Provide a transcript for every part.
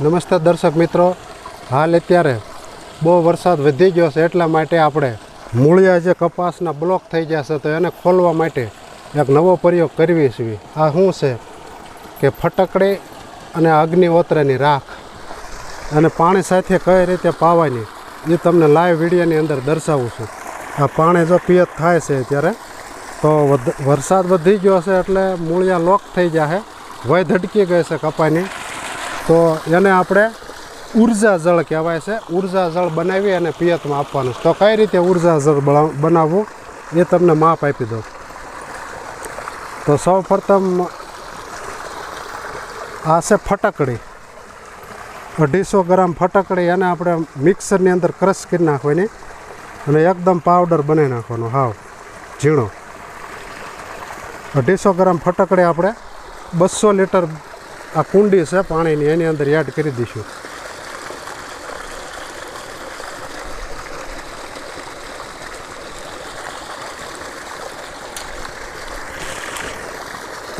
નમસ્તે દર્શક મિત્રો. હાલ અત્યારે બહુ વરસાદ વધી ગયો છે એટલા માટે આપણે મૂળિયા જે કપાસના બ્લોક થઈ ગયા છે તો એને ખોલવા માટે એક નવો પ્રયોગ કરવી છીએ આ શું છે? કે ફટકડી અને અગ્નિહોત્રની રાખ. અને પાણી સાથે કઈ રીતે પાવાની એ તમને લાઈવ વિડીયોની અંદર દર્શાવું છું. આ પાણી જો પિયત થાય છે અત્યારે તો વરસાદ વધી ગયો છે એટલે મૂળિયા લોક થઈ જશે વય ધડકી ગઈ છે કપાની. તો એને આપણે ઊર્જા જળ કહેવાય છે. ઊર્જા જળ બનાવી અને પિયતમાં આપવાનું તો કઈ રીતે ઊર્જા જળ બનાવવું? એ તમને માપ આપી દઉં. તો સૌ પ્રથમ આ છે ફટકડી. અઢીસો ગ્રામ ફટકડી એને આપણે મિક્સરની અંદર ક્રશ કરી નાખવાની અને એકદમ પાવડર બનાવી નાખવાનો. હાવ, ઝીણો. અઢીસો ગ્રામ ફટકડી આપણે બસો લીટર આ કુંડી છે, પાણીની, એની અંદર એડ કરી દઈશું.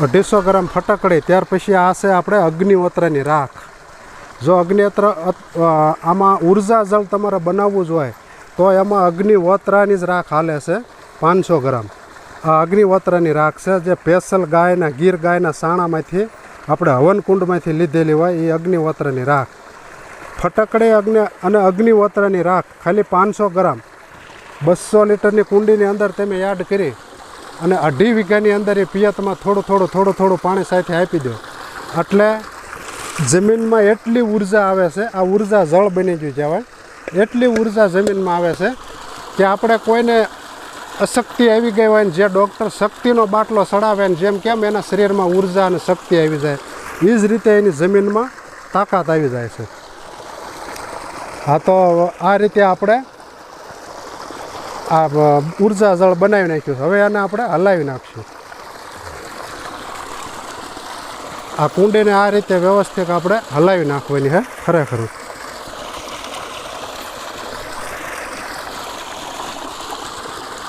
અઢીસો ગ્રામ ફટકડી, ત્યાર પછી આ છે આપણે અગ્નિહોત્રની રાખ. જો અગ્નિહોત્ર આમાં ઊર્જા જળ તમારે બનાવવું જ હોય, તો એમાં અગ્નિવત્રાની જ રાખ હાલે છે, પાંચસો ગ્રામ. આ અગ્નિહોત્રની રાખ છે, જે પેસલ ગાયના, ગીર ગાયના સાણામાંથી આપણે હવનકુંડમાંથી લીધેલી હોય એ અગ્નિવત્રની રાખ. ફટકડે અગ્નિ અને અગ્નિવત્રની રાખ ખાલી પાંચસો ગ્રામ. બસો લીટરની કુંડીની અંદર તમે એડ કરી અને અઢી વીઘાની અંદર એ પિયતમાં થોડું થોડું થોડું થોડું પાણી સાથે આપી દો. એટલે જમીનમાં એટલી ઊર્જા આવે છે, આ ઊર્જા જળ બની ગયું કહેવાય. એટલી ઊર્જા જમીનમાં આવે છે કે આપણે કોઈને અશક્તિ આવી ગઈ હોય ને જે ડૉક્ટર શક્તિનો બાટલો ચડાવે ને જેમ કેમ એના શરીરમાં ઊર્જા અને શક્તિ આવી જાય. એ જ રીતે એની જમીનમાં તાકાત આવી જાય છે. હા તો આ રીતે આપણે આ ઊર્જા જળ બનાવી નાખ્યું હવે આને આપણે હલાવી નાખશું. આ કુંડીને આ રીતે વ્યવસ્થિત આપણે હલાવી નાખવાની હે, ખરેખર.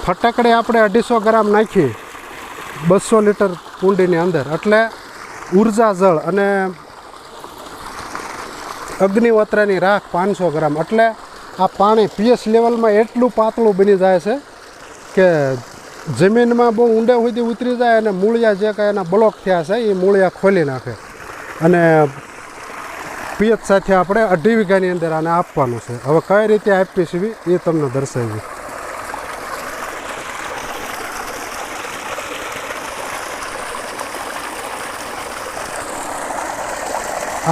ફટકડી આપણે અઢીસો ગ્રામ નાખી બસો લીટર કુંડીની અંદર. એટલે ઊર્જા જળ અને અગ્નિવત્રની રાખ પાંચસો ગ્રામ. એટલે આ પાણી પીએચ લેવલમાં એટલું પાતળું બની જાય છે કે જમીનમાં બહુ ઊંડે સુધી ઉતરી જાય અને મૂળિયા જે કાંઈ એના બ્લોક થયા છે, એ મૂળિયા ખોલી નાખે. અને પીએચ સાથે આપણે અઢી વીઘાની અંદર આને આપવાનું છે. હવે કઈ રીતે આપી છીએ એ તમને દર્શાવી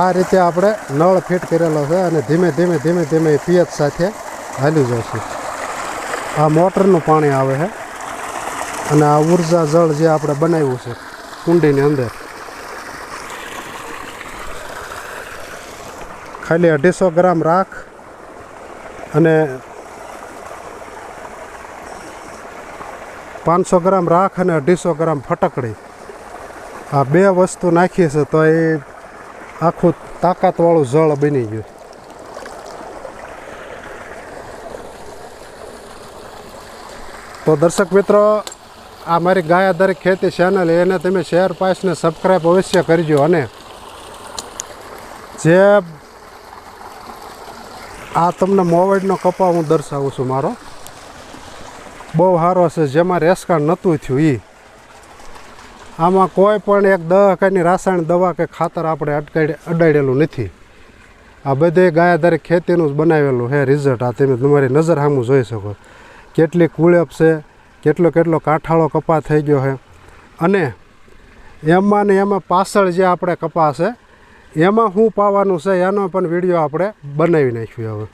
આ રીતે આપણે નળ ફિટ કરેલો છે અને ધીમે ધીમે ધીમે ધીમે એ પિયત સાથે હાલી જશે. આ મોટરનું પાણી આવે છે અને આ ઊર્જા જળ જે આપણે બનાવ્યું છે કુંડીની અંદર. ખાલી અઢીસો ગ્રામ રાખ અને પાંચસો ગ્રામ રાખ અને અઢીસો ગ્રામ ફટકડી. આ બે વસ્તુ નાખીએ છે તો એ આખું તાકાતવાળું જળ બની ગયું. તો દર્શક મિત્રો, આ મારી ગાય આધારિત ખેતી ચેનલ એને તમે શેર પાસને સબસ્ક્રાઈબ અવશ્ય કરજો અને જે આ તમને મોવડનો કપા હું દર્શાવું છું મારો. બહુ સારો છે, જેમાં રેસકાણ નહોતું થયું એ આમાં કોઈ પણ એક દવાખાની રાસાયણિક દવા કે ખાતર આપણે અટકાડી અડાડેલું નથી. આ બધે ગાયાધારી ખેતીનું જ બનાવેલું હે રિઝલ્ટ આ તમે તમારી નજર સામું જોઈ શકો. કેટલી કુળેપ છે, કેટલો કેટલો કાંઠાળો કપા થઈ ગયો છે અને એમાં ને એમાં પાછળ જે આપણે કપા છે, એમાં શું પાવાનું છે, એનો પણ વીડિયો આપણે બનાવી નાખ્યું હવે.